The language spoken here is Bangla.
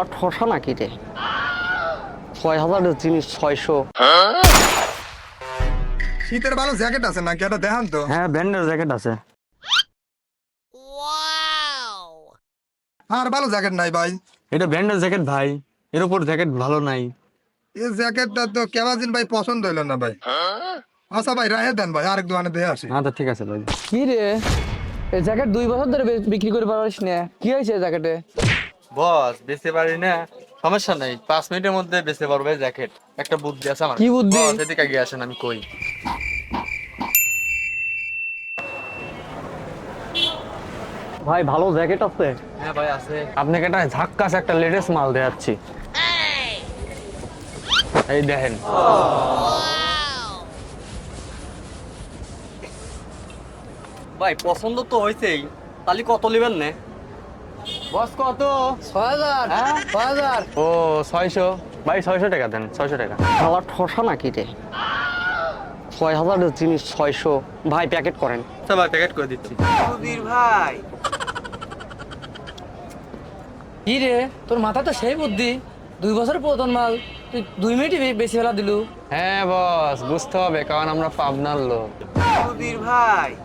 শালা ঠসা নাকি রে? ছয় হাজারের জিনিস ছয়শো। শীতের ভালো জ্যাকেট আছে নাকি? এটা দেখান তো। হ্যাঁ ব্যান্ডের জ্যাকেট আছে। আর ভালো জ্যাকেট নাই ভাই। এটা ব্যান্ডের জ্যাকেট ভাই। এর উপর জ্যাকেট ভালো নাই। এই জ্যাকেটটা তো ভাই পছন্দ হইল না ভাই। আচ্ছা ভাই রাহে দেন ভাই আরেক দোকানে দিয়ে আসি। আচ্ছা ঠিক আছে ভাই। কি রে? এই জ্যাকেট দুই বছর ধরে বিক্রি করে পারিস না। কি হয়েছে জ্যাকেটে? বস বেচতে পারি না। সমস্যা নাই পাঁচ মিনিটের মধ্যে বেচতে পারব জ্যাকেট। একটা বুদ্ধি আছে আমার। কি বুদ্ধি? বস, এদিকে গিয়ে আসেন আমি কই। ভাই ভালো জ্যাকেট আছে? হ্যাঁ ভাই আছে। আপনাকে একটা ঝাক্কাস একটা লেটেস্ট মাল দেখাচ্ছি। এই দেখেন। ভাই পছন্দ তো হয়েছেই তাহলে কত নেবেন নে? বস কত? ছয় হাজার। ছয় হাজার। ও ছয়শো। ভাই ছয়শো টাকা দেন ছয়শো টাকা। ঠসা নাকি রে? ছয় হাজারের জিনিস ছয়শো। ভাই প্যাকেট করেন। আচ্ছা ভাই প্যাকেট করে দিচ্ছি। কি রে? তোর মাথা তো সেই বুদ্ধি। দুই বছর পুরাতন মাল। তুই দুই মিনিটই বেশি ফেলা দিলু। হ্যাঁ বস বুঝতে হবে কারণ আমরা পাবনার লোক।